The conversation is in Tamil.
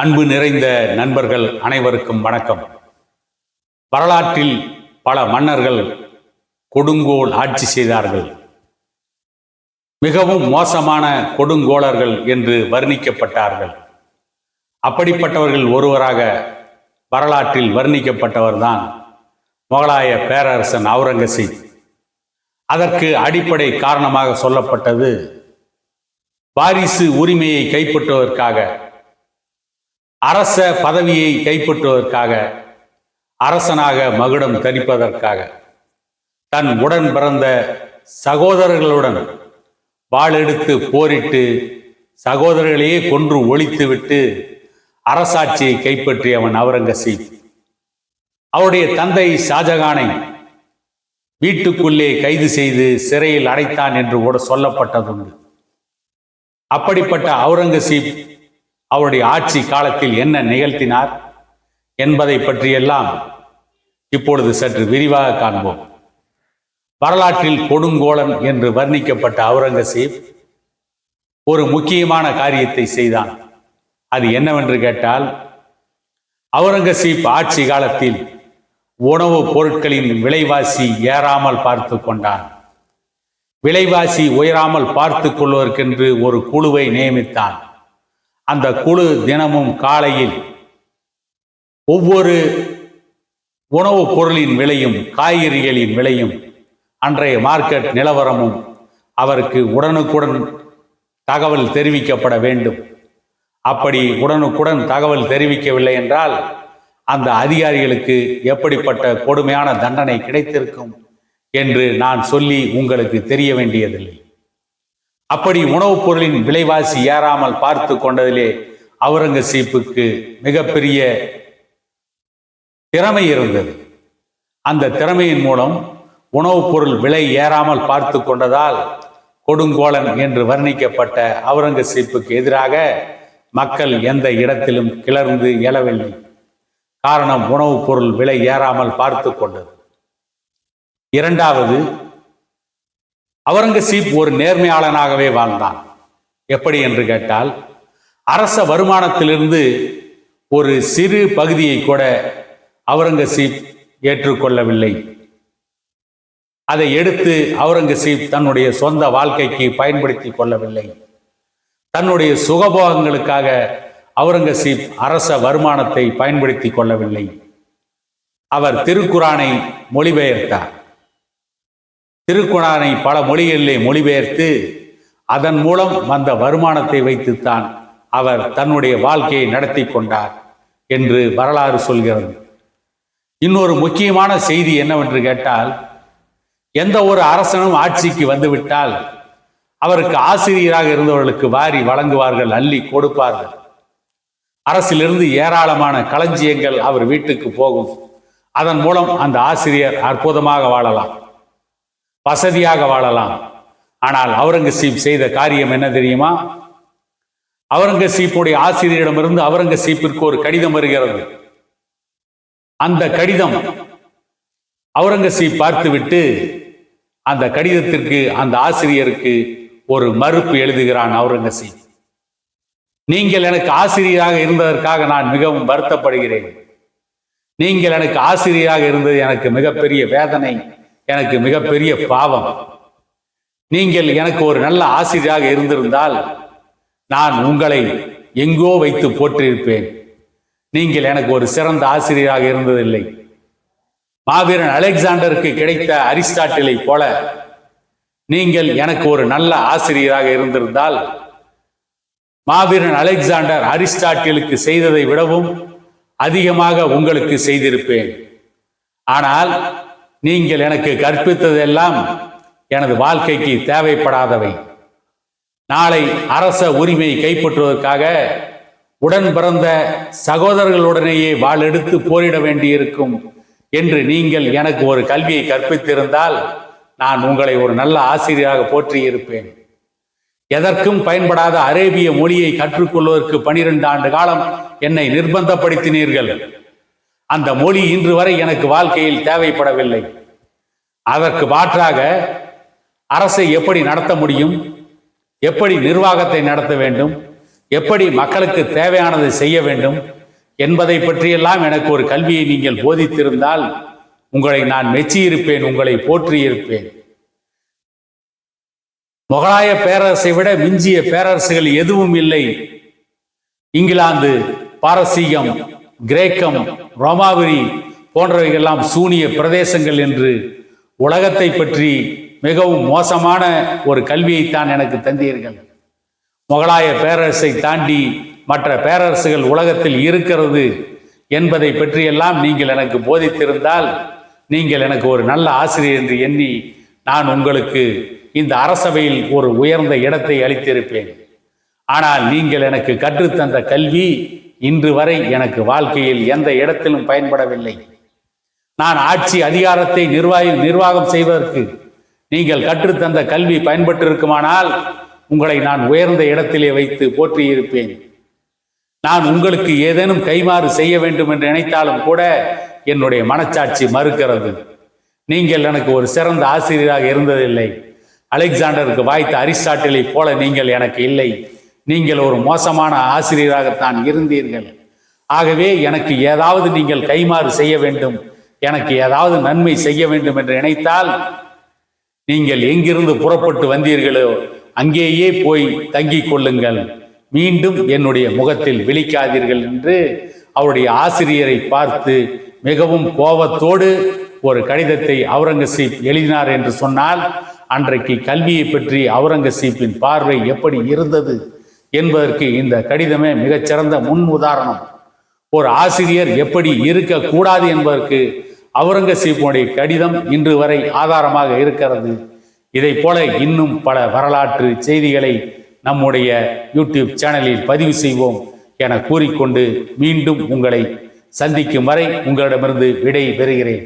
அன்பு நிறைந்த நண்பர்கள் அனைவருக்கும் வணக்கம். வரலாற்றில் பல மன்னர்கள் கொடுங்கோல் ஆட்சி செய்தார்கள். மிகவும் மோசமான கொடுங்கோளர்கள் என்று வர்ணிக்கப்பட்டார்கள். அப்படிப்பட்டவர்கள் ஒருவராக வரலாற்றில் வர்ணிக்கப்பட்டவர்தான் முகலாய பேரரசன் அவுரங்கசீப். அதற்கு அடிப்படை காரணமாக சொல்லப்பட்டது வாரிசு உரிமையை கைப்பற்றுவதற்காக அரச பதவியை கைப்பற்றுவதற்காக அரசனாக மகுடம் தரிப்பதற்காக தன் உடன் பிறந்த சகோதரர்களுடன் வாளெடுத்து போரிட்டு சகோதரர்களையே கொன்று ஒழித்துவிட்டு அரசாட்சியை கைப்பற்றியவன் அவுரங்கசீப். அவருடைய தந்தை ஷாஜகானை வீட்டுக்குள்ளே கைது செய்து சிறையில் அடைத்தான் என்று கூட சொல்லப்பட்டதுண்டு. அப்படிப்பட்ட அவுரங்கசீப் அவருடைய ஆட்சி காலத்தில் என்ன நிகழ்த்தினார் என்பதை பற்றியெல்லாம் இப்பொழுது சற்று விரிவாக காண்போம். வரலாற்றில் கொடுங்கோலன் என்று வர்ணிக்கப்பட்ட அவுரங்கசீப் ஒரு முக்கியமான காரியத்தை செய்தான். அது என்னவென்று கேட்டால் அவுரங்கசீப் ஆட்சி காலத்தில் உணவுப் பொருட்களின் விலைவாசி ஏறாமல் பார்த்து கொண்டான். விலைவாசி உயராமல் பார்த்து கொள்வதற்கென்று ஒரு குழுவை நியமித்தான். அந்த குழு தினமும் காலையில் ஒவ்வொரு உணவுப் பொருளின் விலையும் காய்கறிகளின் விலையும் அன்றைய மார்க்கெட் நிலவரமும் அவருக்கு உடனுக்குடன் தகவல் தெரிவிக்கப்பட வேண்டும். அப்படி உடனுக்குடன் தகவல் தெரிவிக்கவில்லை என்றால் அந்த அதிகாரிகளுக்கு எப்படிப்பட்ட கொடுமையான தண்டனை கிடைத்திருக்கும் என்று நான் சொல்லி உங்களுக்கு தெரிய வேண்டியதில்லை. அப்படி உணவுப் பொருளின் விலைவாசி ஏறாமல் பார்த்து கொண்டதிலே அவுரங்கசீப்புக்கு மிகப்பெரிய திறமை இருந்தது. அந்த திறமையின் மூலம் உணவுப் பொருள் விலை ஏறாமல் பார்த்து கொண்டதால் கொடுங்கோலன் என்று வர்ணிக்கப்பட்ட அவுரங்கசீப்புக்கு எதிராக மக்கள் எந்த இடத்திலும் கிளர்ந்து எழவில்லை. காரணம் உணவுப் பொருள் விலை ஏறாமல் பார்த்து கொண்டது. இரண்டாவது அவுரங்கசீப் ஒரு நேர்மையாளனாகவே வாழ்ந்தான். எப்படி என்று கேட்டால் அரச வருமானத்திலிருந்து ஒரு சிறு பகுதியை கூட அவுரங்கசீப் ஏற்றுக்கொள்ளவில்லை. அதை எடுத்து அவுரங்கசீப் தன்னுடைய சொந்த வாழ்க்கைக்கு பயன்படுத்தி கொள்ளவில்லை. தன்னுடைய சுகபோகங்களுக்காக அவுரங்கசீப் அரச வருமானத்தை பயன்படுத்தி கொள்ளவில்லை. அவர் திருக்குரானை மொழிபெயர்த்தார். திருக்குறானை பல மொழிகளிலே மொழிபெயர்த்து அதன் மூலம் வந்த வருமானத்தை வைத்துத்தான் அவர் தன்னுடைய வாழ்க்கையை நடத்தி கொண்டார் என்று வரலாறு சொல்கிறது. இன்னொரு முக்கியமான செய்தி என்னவென்று கேட்டால் எந்த ஒரு அரசனும் ஆட்சிக்கு வந்துவிட்டால் அவருக்கு ஆசிரியராக இருந்தவர்களுக்கு வாரி வழங்குவார்கள் அள்ளி கொடுப்பார்கள். அரசிலிருந்து ஏராளமான களஞ்சியங்கள் அவர் வீட்டுக்கு போகும். அதன் மூலம் அந்த ஆசிரியர் அற்புதமாக வாழலாம். வசதியாக வாழலாம். ஆனால் அவுரங்கசீப் செய்த காரியம் என்ன தெரியுமா? அவுரங்கசீப்புடைய ஆசிரியரிடமிருந்து அவுரங்கசீப்பிற்கு ஒரு கடிதம் வருகிறது. அந்த கடிதம் அவுரங்கசீப் பார்த்துவிட்டு அந்த கடிதத்திற்கு அந்த ஆசிரியருக்கு ஒரு மறுப்பு எழுதுகிறான் அவுரங்கசீப். நீங்கள் எனக்கு ஆசிரியராக இருந்ததற்காக நான் மிகவும் வருத்தப்படுகிறேன். நீங்கள் எனக்கு ஆசிரியராக இருந்தது எனக்கு மிகப்பெரிய வேதனை. எனக்கு மிகப்பெரிய பாவம். நீங்கள் எனக்கு ஒரு நல்ல ஆசிரியராக இருந்திருந்தால் நான் உங்களை எங்கோ வைத்து போற்றிருப்பேன். நீங்கள் எனக்கு ஒரு சிறந்த ஆசிரியராக இருந்ததில்லை. மாவீரன் அலெக்சாண்டருக்கு கிடைத்த அரிஸ்டாட்டிலை போல நீங்கள் எனக்கு ஒரு நல்ல ஆசிரியராக இருந்திருந்தால் மாவீரன் அலெக்சாண்டர் அரிஸ்டாட்டிலுக்கு செய்ததை விடவும் அதிகமாக உங்களுக்கு செய்திருப்பேன். ஆனால் நீங்கள் எனக்கு கற்பித்ததெல்லாம் எனது வாழ்க்கைக்கு தேவைப்படாதவை. நாளை அரச உரிமையை கைப்பற்றுவதற்காக உடன் பிறந்த சகோதரர்களுடனேயே வாழெடுத்து போரிட வேண்டியிருக்கும் என்று நீங்கள் எனக்கு ஒரு கல்வியை கற்பித்திருந்தால் நான் உங்களை ஒரு நல்ல ஆசிரியராக போற்றியிருப்பேன். எதற்கும் பயன்படாத அரேபிய மொழியை கற்றுக்கொள்வதற்கு பனிரெண்டு ஆண்டு காலம் என்னை நிர்பந்தப்படுத்தினீர்கள். அந்த மொழி இன்று வரை எனக்கு வாழ்க்கையில் தேவைப்படவில்லை. அதற்கு மாற்றாக அரசை எப்படி நடத்த முடியும்? எப்படி நிர்வாகத்தை நடத்த வேண்டும்? எப்படி மக்களுக்கு தேவையானதை செய்ய வேண்டும்? என்பதை பற்றியெல்லாம் எனக்கு ஒரு கல்வியை நீங்கள் போதித்திருந்தால் உங்களை நான் மெச்சியிருப்பேன் உங்களை போற்றியிருப்பேன். முகலாய பேரரசை விட மிஞ்சிய பேரரசுகள் எதுவும் இல்லை. இங்கிலாந்து பாரசீகம் கிரேக்கம் ரோமாபுரி போன்றவைகள்லாம் சூனிய பிரதேசங்கள் என்று உலகத்தை பற்றி மிகவும் மோசமான ஒரு கல்வியைத்தான் எனக்கு தந்தீர்கள். முகலாய பேரரசை தாண்டி மற்ற பேரரசுகள் உலகத்தில் இருக்கிறது என்பதை பற்றியெல்லாம் நீங்கள் எனக்கு போதித்திருந்தால் நீங்கள் எனக்கு ஒரு நல்ல ஆசிரியர் என்று எண்ணி நான் உங்களுக்கு இந்த அரசவையில் ஒரு உயர்ந்த இடத்தை அளித்திருப்பேன். ஆனால் நீங்கள் எனக்கு கற்றுத்தந்த கல்வி இன்று வரை எனக்கு வாழ்க்கையில் எந்த இடத்திலும் பயன்படவில்லை. நான் ஆட்சி அதிகாரத்தை நிர்வாகி நிர்வாகம் செய்வதற்கு நீங்கள் கற்றுத்தந்த கல்வி பயன்பட்டிருக்குமானால் உங்களை நான் உயர்ந்த இடத்திலே வைத்து போற்றியிருப்பேன். நான் உங்களுக்கு ஏதேனும் கைமாறு செய்ய வேண்டும் என்று நினைத்தாலும் கூட என்னுடைய மனச்சாட்சி மறுக்கிறது. நீங்கள் எனக்கு ஒரு சிறந்த ஆசிரியராக இருந்ததில்லை. அலெக்சாண்டருக்கு வாய்த்த அரிஸ்டாட்டிலை போல நீங்கள் எனக்கு இல்லை. நீங்கள் ஒரு மோசமான ஆசிரியராகத்தான் இருந்தீர்கள். ஆகவே எனக்கு ஏதாவது நீங்கள் கைமாறு செய்ய வேண்டும் எனக்கு ஏதாவது நன்மை செய்ய வேண்டும் என்று நினைத்தால் நீங்கள் எங்கிருந்து புறப்பட்டு வந்தீர்களோ அங்கேயே போய் தங்கிக் கொள்ளுங்கள். மீண்டும் என்னுடைய முகத்தில் விழிக்காதீர்கள் என்று அவருடைய ஆசிரியரை பார்த்து மிகவும் கோபத்தோடு ஒரு கடிதத்தை அவுரங்கசீப் எழுதினார் என்று சொன்னால் அன்றைக்கு கல்வியை பற்றி அவுரங்கசீப்பின் பார்வை எப்படி இருந்தது? என்பதற்கு இந்த கடிதமே மிகச்சிறந்த முன் உதாரணம் ஒரு ஆசிரியர் எப்படி இருக்கக்கூடாது என்பதற்கு அவுரங்கசீப்புடைய கடிதம் இன்று வரை ஆதாரமாக இருக்கிறது. இதை போல இன்னும் பல வரலாற்று செய்திகளை நம்முடைய யூடியூப் சேனலில் பதிவு செய்வோம் என கூறிக்கொண்டு மீண்டும் உங்களை சந்திக்கும் வரை உங்களிடமிருந்து விடை பெறுகிறேன்.